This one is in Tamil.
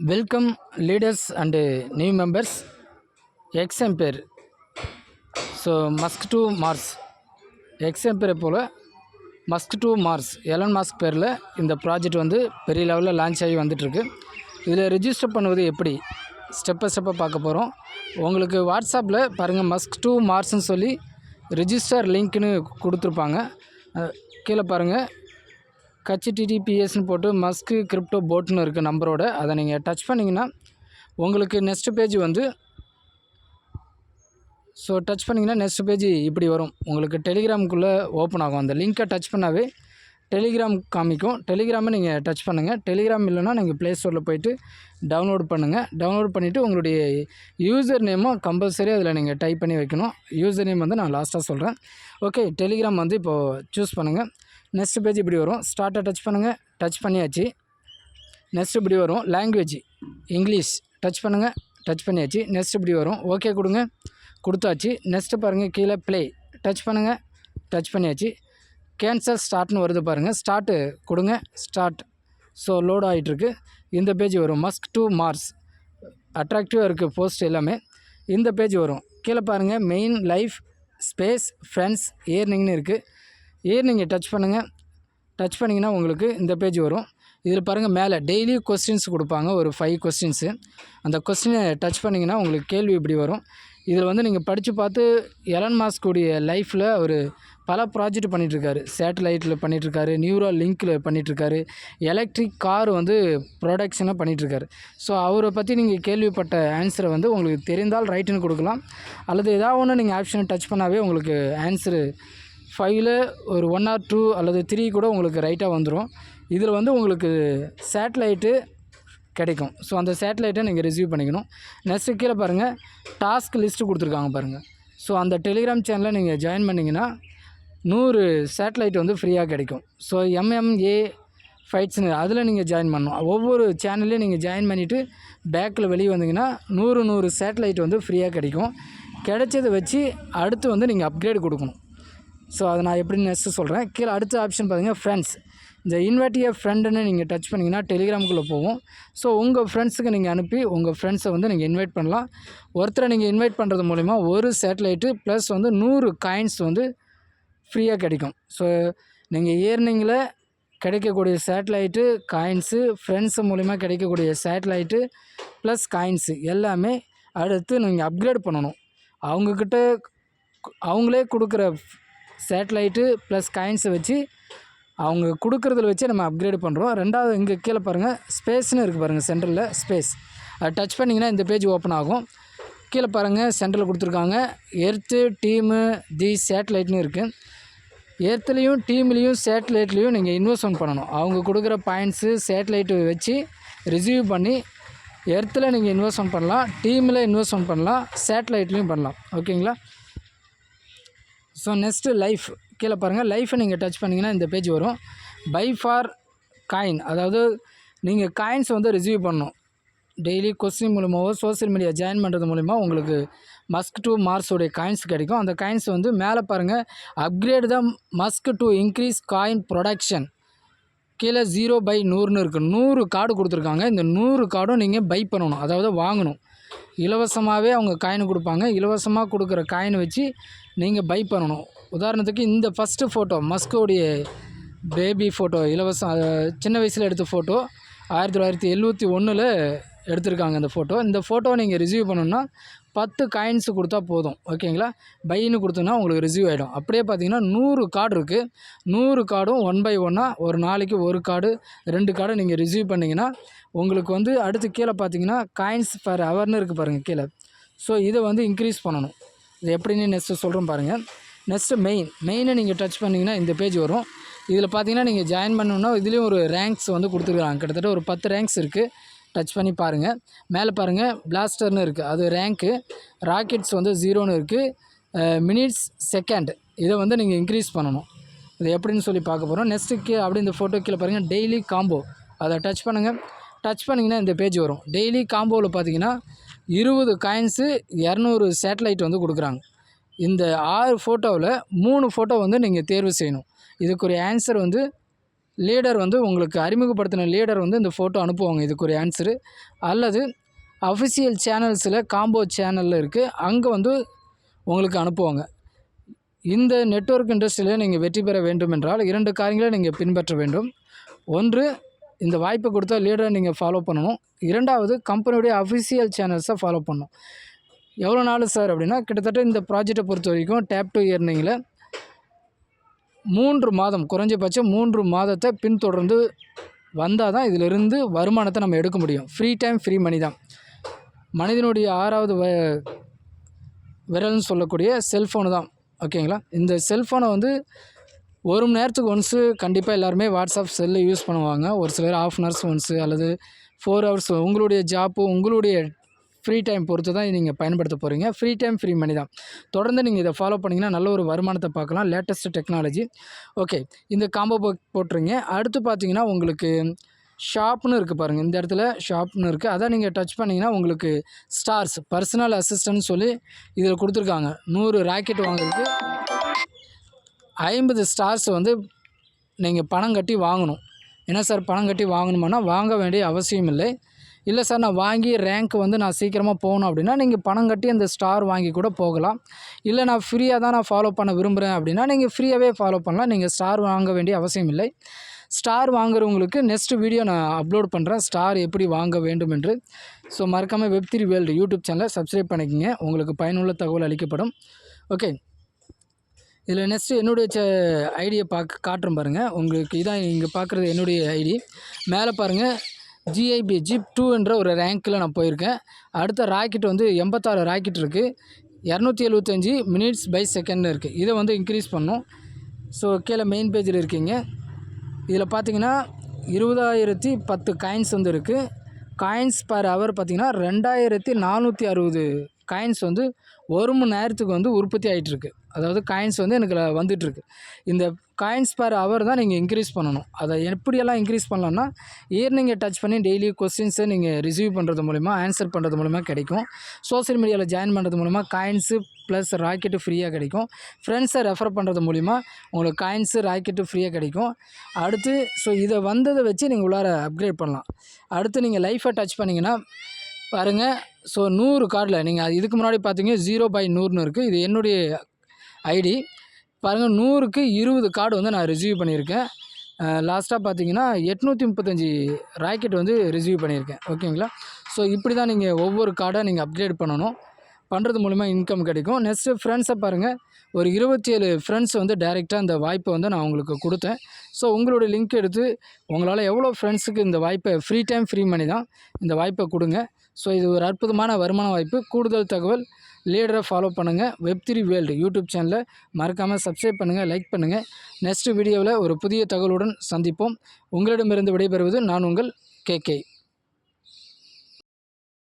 Welcome leaders and new members X empire so Musk to Mars X பேரை போல் Musk to Mars Elon Musk பேரில் இந்த ப்ராஜெக்ட் வந்து பெரிய லெவலில் லான்ச் ஆகி வந்துட்டுருக்கு. இதில் ரிஜிஸ்டர் பண்ணுவது எப்படி? ஸ்டெப்பை ஸ்டெப்பை ஸ்டெப்பாக பார்க்க போகிறோம் உங்களுக்கு வாட்ஸ்அப்பில் பாருங்கள் மஸ்க் டு மார்ஸ்ன்னு சொல்லி ரிஜிஸ்டர் லிங்க்னு கொடுத்துருப்பாங்க. கீழே பாருங்கள் கட்சி டிடிபிஎஸ்னு போட்டு மஸ்க்கு கிரிப்டோ போட்னு இருக்குது நம்பரோட அதை நீங்கள் டச் பண்ணிங்கன்னா உங்களுக்கு நெக்ஸ்ட் பேஜ் வந்து ஸோ டச் பண்ணிங்கன்னா நெக்ஸ்ட் பேஜ் இப்படி வரும். உங்களுக்கு டெலிகிராமுக்குள்ளே ஓப்பன் ஆகும். அந்த லிங்க்கை டச் பண்ணாவே டெலிகிராம் காமிக்கும். டெலிகிராமை நீங்கள் டச் பண்ணுங்கள் டெலிகிராம் இல்லைன்னா நீங்கள் ப்ளே ஸ்டோரில் போயிட்டு டவுன்லோட் பண்ணுங்கள் டவுன்லோட் பண்ணிவிட்டு உங்களுடைய யூசர் நேமும் கம்பல்சரி அதில் நீங்கள் டைப் பண்ணி வைக்கணும். யூசர் நேம் வந்து நான் லாஸ்ட்டாக சொல்கிறேன் ஓகே டெலிகிராம் வந்து இப்போது சூஸ் பண்ணுங்கள் நெக்ஸ்ட் பேஜ் இப்படி வரும். ஸ்டார்ட்டை டச் பண்ணுங்கள் டச் பண்ணியாச்சு. நெக்ஸ்ட் இப்படி வரும். லாங்குவேஜ் இங்கிலீஷ் டச் பண்ணுங்கள் டச் பண்ணியாச்சு. நெக்ஸ்ட் இப்படி வரும். ஓகே கொடுங்க. கொடுத்தாச்சு. நெக்ஸ்ட்டு பாருங்கள் கீழே ப்ளே டச் பண்ணுங்கள் டச் பண்ணியாச்சு. கேன்சல் ஸ்டார்ட்னு வருது பாருங்கள் ஸ்டார்ட்டு கொடுங்க. ஸ்டார்ட் ஸோ லோட் ஆகிட்டுருக்கு இந்த பேஜ் வரும். மஸ்க் டு மார்ஸ் அட்ராக்டிவாக இருக்குது போஸ்ட் எல்லாமே. இந்த பேஜ் வரும். கீழே பாருங்கள் மெயின் லைஃப் ஸ்பேஸ் ஃப்ரெண்ட்ஸ் ஏர்னிங்னு இருக்குது ஏர்னிங்கை டச் பண்ணுங்கள் டச் பண்ணிங்கன்னா உங்களுக்கு இந்த பேஜ் வரும். இதில் பாருங்கள் மேலே டெய்லி கொஸ்டின்ஸ் கொடுப்பாங்க. ஒரு ஃபைவ் கொஸ்டின்ஸு அந்த கொஸ்டினை டச் பண்ணிங்கன்னா உங்களுக்கு கேள்வி இப்படி வரும். இதில் வந்து நீங்கள் படித்து பார்த்து எலன் மாஸ்குடைய லைஃப்பில் அவர் பல ப்ராஜெக்ட் பண்ணிகிட்ருக்காரு சேட்டலைட்டில் பண்ணிகிட்ருக்காரு நியூரோ லிங்க்கில் பண்ணிகிட்ருக்காரு எலக்ட்ரிக் கார் வந்து ப்ரொடக்ஷனாக பண்ணிகிட்ருக்காரு ஸோ அவரை பற்றி நீங்கள் கேள்விப்பட்ட ஆன்சரை வந்து உங்களுக்கு தெரிந்தால் ரைட்டுன்னு கொடுக்கலாம். அல்லது ஏதாவது ஒன்று நீங்கள் ஆப்ஷனை டச் பண்ணாவே உங்களுக்கு ஆன்சரு ஃபைவ்ல ஒரு ஒன் ஆர் டூ அல்லது த்ரீ கூட உங்களுக்கு ரைட்டாக வந்துடும் இதில் வந்து உங்களுக்கு சேட்டலைட்டு கிடைக்கும். ஸோ அந்த சேட்டலைட்டை நீங்கள் ரிசீவ் பண்ணிக்கணும். நெக்ஸ்ட்டு கீழே பாருங்கள் டாஸ்க் லிஸ்ட்டு கொடுத்துருக்காங்க பாருங்கள் ஸோ அந்த டெலிகிராம் சேனலில் நீங்கள் ஜாயின் பண்ணிங்கன்னா நூறு சேட்டலைட் வந்து ஃப்ரீயாக கிடைக்கும். ஸோ எம்எம்ஏ ஃபைட்ஸ்னு அதில் நீங்கள் ஜாயின் பண்ணணும். ஒவ்வொரு சேனல்லையும் நீங்கள் ஜாயின் பண்ணிவிட்டு பேக்கில் வெளியே வந்தீங்கன்னா நூறு நூறு சேட்டலைட் வந்து ஃப்ரீயாக கிடைக்கும். கிடைச்சதை வச்சு அடுத்து வந்து நீங்கள் அப்கிரேட் கொடுக்கணும். ஸோ அதை நான் எப்படின்னு நெக்ஸ்ட்டு சொல்கிறேன் கீழே அடுத்த ஆப்ஷன் பார்த்தீங்கன்னா ஃப்ரெண்ட்ஸ் இந்த இன்வெர்ட்டிய ஃப்ரெண்டுன்னு நீங்கள் டச் பண்ணிங்கன்னா டெலிகிராமுக்குள்ளே போகும். ஸோ உங்கள் ஃப்ரெண்ட்ஸுக்கு நீங்கள் அனுப்பி உங்கள் ஃப்ரெண்ட்ஸை வந்து நீங்கள் இன்வைட் பண்ணலாம். ஒருத்தரை நீங்கள் இன்வைட் பண்ணுறது மூலிமா ஒரு சேட்டலைட்டு ப்ளஸ் வந்து நூறு காயின்ஸ் வந்து ஃப்ரீயாக கிடைக்கும். ஸோ நீங்கள் ஏர்னிங்கில் கிடைக்கக்கூடிய சேட்டலைட்டு காயின்ஸு ஃப்ரெண்ட்ஸு மூலிமா கிடைக்கக்கூடிய சேட்டலைட்டு ப்ளஸ் காயின்ஸு எல்லாமே அடுத்து நீங்கள் அப்கிரேட் பண்ணணும். அவங்கக்கிட்ட அவங்களே கொடுக்குற சேட்டலைட்டு ப்ளஸ் காயின்ஸை வச்சு அவங்க கொடுக்குறதுல வச்சு நம்ம அப்கிரேட் பண்ணுறோம் ரெண்டாவது இங்கே கீழே பாருங்கள் ஸ்பேஸ்னு இருக்குது பாருங்கள் சென்டரில் ஸ்பேஸ். அதை டச் பண்ணிங்கன்னா இந்த பேஜ் ஓப்பன் ஆகும். கீழே பாருங்கள் சென்டரில் கொடுத்துருக்காங்க. எர்த்து டீமு தி சேட்டலைட்னு இருக்குது எர்த்துலேயும் டீம்லேயும் சேட்டலைட்லேயும் நீங்கள் இன்வெஸ்ட்மெண்ட் பண்ணணும். அவங்க கொடுக்குற பாயிண்ட்ஸு சேட்டலைட்டு வச்சு ரிசீவ் பண்ணி எர்த்தில் நீங்கள் இன்வெஸ்ட்மெண்ட் பண்ணலாம் டீமில் இன்வெஸ்ட்மெண்ட் பண்ணலாம் சேட்டலைட்லேயும் பண்ணலாம். ஓகேங்களா ஸோ நெக்ஸ்ட்டு லைஃப் கீழே பாருங்கள் லைஃப்பை நீங்கள் டச் பண்ணிங்கன்னா இந்த பேஜ் வரும். பை ஃபார் காயின் அதாவது நீங்கள் காயின்ஸ் வந்து ரிசீவ் பண்ணணும். டெய்லி கொஸ்டின் மூலிமாவோ சோஷியல் மீடியா ஜாயின் பண்ணுறது மூலிமா உங்களுக்கு மஸ்க் டூ மார்ஸோடைய காயின்ஸ் கிடைக்கும். அந்த காயின்ஸ் வந்து மேலே பாருங்கள் அப்கிரேட் தான் Musk to increase coin production கீழே ஜீரோ பை நூறுன்னு இருக்குது நூறு கார்டு கொடுத்துருக்காங்க. இந்த நூறு கார்டும் நீங்கள் பை பண்ணணும். அதாவது வாங்கணும். இலவசமாகவே அவங்க காயின் கொடுப்பாங்க. இலவசமாக கொடுக்குற காயின் வச்சு நீங்கள் பை பண்ணணும் உதாரணத்துக்கு இந்த ஃபஸ்ட்டு ஃபோட்டோ மஸ்கோடைய பேபி ஃபோட்டோ இலவசம் சின்ன வயசில் எடுத்த ஃபோட்டோ ஆயிரத்தி தொள்ளாயிரத்தி எழுபத்தி ஒன்றில் எடுத்திருக்காங்க இந்த ஃபோட்டோ இந்த ஃபோட்டோ நீங்கள் ரிசீவ் பண்ணணுன்னா பத்து காயின்ஸு கொடுத்தா போதும். ஓகேங்களா பைன்னு கொடுத்தோன்னா உங்களுக்கு ரிசீவ் ஆகிடும் அப்படியே பார்த்தீங்கன்னா நூறு கார்டு இருக்குது நூறு கார்டும் ஒன் பை ஒன்னாக ஒரு நாளைக்கு ஒரு கார்டு ரெண்டு கார்டு நீங்கள் ரிசீவ் பண்ணிங்கன்னா உங்களுக்கு வந்து அடுத்து கீழே பார்த்தீங்கன்னா காயின்ஸ் பர் ஹவர்னு இருக்குது பாருங்கள் கீழே. ஸோ இதை வந்து இன்க்ரீஸ் பண்ணணும். இது எப்படின்னு நெக்ஸ்ட்டு சொல்கிறோம் பாருங்கள் நெக்ஸ்ட்டு மெயின் மெயினை நீங்கள் டச் பண்ணிங்கன்னா இந்த பேஜ் வரும். இதில் பார்த்தீங்கன்னா நீங்கள் ஜாயின் பண்ணணுன்னா இதுலேயும் ஒரு ரேங்க்ஸ் வந்து கொடுத்துருக்காங்க. கிட்டத்தட்ட ஒரு பத்து ரேங்க்ஸ் இருக்குது டச் பண்ணி பாருங்கள் மேலே பாருங்கள் பிளாஸ்டர்னு இருக்குது அது ரேங்க்கு ராக்கெட்ஸ் வந்து ஜீரோன்னு இருக்குது மினிட்ஸ் செகண்ட் இதை வந்து நீங்கள் இன்க்ரீஸ் பண்ணணும். இது எப்படின்னு சொல்லி பார்க்க போகிறோம் நெக்ஸ்ட்டுக்கு அப்படி இந்த ஃபோட்டோ கீழே பாருங்கள் டெய்லி காம்போ அதை டச் பண்ணுங்கள் டச் பண்ணிங்கன்னா இந்த பேஜ் வரும். டெய்லி காம்போவில் பார்த்தீங்கன்னா இருபது காயின்ஸு இரநூறு சேட்டலைட் வந்து கொடுக்குறாங்க. இந்த ஆறு ஃபோட்டோவில் மூணு ஃபோட்டோ வந்து நீங்கள் தேர்வு செய்யணும். இதுக்குரிய ஆன்சர் வந்து லீடர் வந்து உங்களுக்கு அறிமுகப்படுத்தின லீடர் வந்து இந்த ஃபோட்டோ அனுப்புவாங்க. இதுக்கு ஒரு ஆன்சரு அல்லது அஃபிஷியல் சேனல்ஸில் காம்போ சேனலில் இருக்குது அங்கே வந்து உங்களுக்கு அனுப்புவாங்க. இந்த நெட்வொர்க் இண்டஸ்ட்ரியில் நீங்கள் வெற்றி பெற வேண்டும் என்றால் இரண்டு காரியங்களை நீங்கள் பின்பற்ற வேண்டும். ஒன்று இந்த வாய்ப்பு கொடுத்தா லீடரை நீங்கள் ஃபாலோ பண்ணணும். இரண்டாவது கம்பெனியுடைய அஃபிஷியல் சேனல்ஸை ஃபாலோ பண்ணணும். எவ்வளோ நாள் சார் அப்படின்னா கிட்டத்தட்ட இந்த ப்ராஜெக்டை பொறுத்த வரைக்கும் டேப் டு இயர்னிங்கில் மூன்று மாதம் குறைஞ்சபட்சம் மூன்று மாதத்தை பின்தொடர்ந்து வந்தால் தான் இதிலிருந்து வருமானத்தை நம்ம எடுக்க முடியும். ஃப்ரீ டைம் ஃப்ரீ மணி தான். மனிதனுடைய ஆறாவது வ விரல்னு சொல்லக்கூடிய செல்ஃபோனு தான். ஓகேங்களா இந்த செல்ஃபோனை வந்து ஒரு மணி நேரத்துக்கு ஒன்ஸு கண்டிப்பாக எல்லாருமே வாட்ஸ்அப் செல்லு யூஸ் பண்ணுவாங்க. ஒரு சிலர் ஆஃப் அன் ஹவர்ஸ் ஒன்ஸு அல்லது ஃபோர் ஹவர்ஸ் உங்களுடைய ஜாப்பு உங்களுடைய ஃப்ரீ டைம் பொறுத்து தான் நீங்கள் பயன்படுத்த போகிறீங்க ஃப்ரீ டைம் ஃப்ரீ மணி தான். தொடர்ந்து நீங்கள் இதை ஃபாலோ பண்ணிங்கன்னா நல்ல ஒரு வருமானத்தை பார்க்கலாம். லேட்டஸ்ட் டெக்னாலஜி ஓகே இந்த காம்போ போட்டுருங்க. அடுத்து பார்த்தீங்கன்னா உங்களுக்கு ஷாப்னு இருக்குது பாருங்கள் இந்த இடத்துல ஷாப்னு இருக்குது அதை நீங்கள் டச் பண்ணிங்கன்னா உங்களுக்கு ஸ்டார்ஸ் பர்சனல் அசிஸ்டன்ட் சொல்லி இதில் கொடுத்துருக்காங்க. நூறு ராக்கெட் வாங்குறதுக்கு. ஐம்பது ஸ்டார்ஸ் வந்து நீங்கள் பணம் கட்டி வாங்கணும். என்ன சார் பணம் கட்டி வாங்கணுமானா வாங்க வேண்டிய அவசியம் இல்லை. இல்லை சார் நான் வாங்கி ரேங்க் வந்து நான் சீக்கிரமாக போகணும் அப்படின்னா நீங்கள் பணம் கட்டி அந்த ஸ்டார் வாங்கி கூட போகலாம். இல்லை நான் ஃப்ரீயாக தான் நான் ஃபாலோ பண்ண விரும்புகிறேன் அப்படின்னா நீங்கள் ஃப்ரீயாகவே ஃபாலோ பண்ணலாம். நீங்கள் ஸ்டார் வாங்க வேண்டிய அவசியம் இல்லை. ஸ்டார் வாங்குறவங்களுக்கு நெக்ஸ்ட் வீடியோ நான் அப்லோட் பண்ணுறேன் ஸ்டார் எப்படி வாங்க வேண்டும் என்று. ஸோ மறக்காமல் வெப் த்ரீ வேர்ல்டு யூடியூப் சேனலை சப்ஸ்கிரைப் பண்ணிக்கோங்க. உங்களுக்கு பயனுள்ள தகவல் அளிக்கப்படும். ஓகே இதில் நெக்ஸ்ட்டு என்னுடைய ச ஐடியை பார்க்க காட்டுறேன் பாருங்கள் உங்களுக்கு இதான் இங்கே பார்க்குறது என்னுடைய ஐடி மேலே பாருங்கள் ஜிஐபி ஜிப் டூ என்ற ஒரு ரேங்க்கில் நான் போயிருக்கேன். அடுத்த ராக்கெட் வந்து எண்பத்தாறு ராக்கெட் இருக்குது இரநூத்தி எழுபத்தஞ்சி மினிட்ஸ் பை செகண்ட் இருக்குது இதை வந்து இன்க்ரீஸ் பண்ணும். ஸோ கீழே மெயின் பேஜில் இருக்கீங்க. இதில் பார்த்தீங்கன்னா இருபதாயிரத்தி பத்து காயின்ஸ் வந்து இருக்குது காயின்ஸ் பர் ஹவர் பார்த்தீங்கன்னா ரெண்டாயிரத்தி நானூற்றி அறுபது காயின்ஸ் வந்து ஒரு மணி நேரத்துக்கு வந்து உற்பத்தி ஆகிட்டுருக்கு அதாவது காயின்ஸ் வந்து எனக்கு வந்துகிட்ருக்கு இந்த காயின்ஸ் பர் ஹவர் தான் நீங்கள் இன்க்ரீஸ் பண்ணணும். அதை எப்படியெல்லாம் இன்க்ரீஸ் பண்ணலான்னா இயர்னிங்கை டச் பண்ணி டெய்லி கொஸ்டின்ஸை நீங்கள் ரிசீவ் பண்ணுறது மூலிமா ஆன்சர் பண்ணுறது மூலிமா கிடைக்கும். சோஷியல் மீடியாவில் ஜாயின் பண்ணுறது மூலிமா காயின்ஸு ப்ளஸ் ராக்கெட்டு ஃப்ரீயாக கிடைக்கும். ஃப்ரெண்ட்ஸை ரெஃபர் பண்ணுறது மூலிமா உங்களுக்கு காயின்ஸு ராக்கெட்டு ஃப்ரீயாக கிடைக்கும். அடுத்து ஸோ இதை வந்ததை வச்சு நீங்கள் உள்ளார அப்கிரேட் பண்ணலாம். அடுத்து நீங்கள் லைஃப்பை டச் பண்ணிங்கன்னா பாருங்கள் ஸோ நூறு கார்டில் நீங்கள் இதுக்கு முன்னாடி பார்த்தீங்க ஜீரோ பை நூறுன்னு இருக்குது இது என்னுடைய ஐடி. பாருங்கள் நூறுக்கு இருபது கார்டு வந்து நான் ரிசீவ் பண்ணியிருக்கேன். லாஸ்ட்டாக பார்த்தீங்கன்னா எட்நூற்றி முப்பத்தஞ்சு ராக்கெட் வந்து ரிசீவ் பண்ணியிருக்கேன். ஓகேங்களா? ஸோ இப்படி தான் நீங்கள் ஒவ்வொரு கார்டை நீங்கள் அப்கிரேட் பண்ணணும். பண்ணுறது மூலிமா இன்கம் கிடைக்கும். நெக்ஸ்ட்டு ஃப்ரெண்ட்ஸை பாருங்கள் ஒரு இருபத்தி ஏழு ஃப்ரெண்ட்ஸ் வந்து டைரெக்டாக இந்த வாய்ப்பை வந்து நான் உங்களுக்கு கொடுத்தேன். ஸோ உங்களுடைய லிங்க் எடுத்து உங்களால் எவ்வளோ ஃப்ரெண்ட்ஸுக்கு இந்த வாய்ப்பை ஃப்ரீ டைம் ஃப்ரீ மணி தான் இந்த வாய்ப்பை கொடுங்க. ஸோ இது ஒரு அற்புதமான வருமான வாய்ப்பு. கூடுதல் தகவல் லீடரை ஃபாலோ பண்ணுங்கள் வெப் த்ரீ வேர்ல்டு யூடியூப் சேனலை மறக்காமல் சப்ஸ்கிரைப் பண்ணுங்கள் லைக் பண்ணுங்கள் நெக்ஸ்ட் வீடியோவில் ஒரு புதிய தகவலுடன் சந்திப்போம். உங்களிடமிருந்து விடைபெறுவது நான் உங்கள் கேகே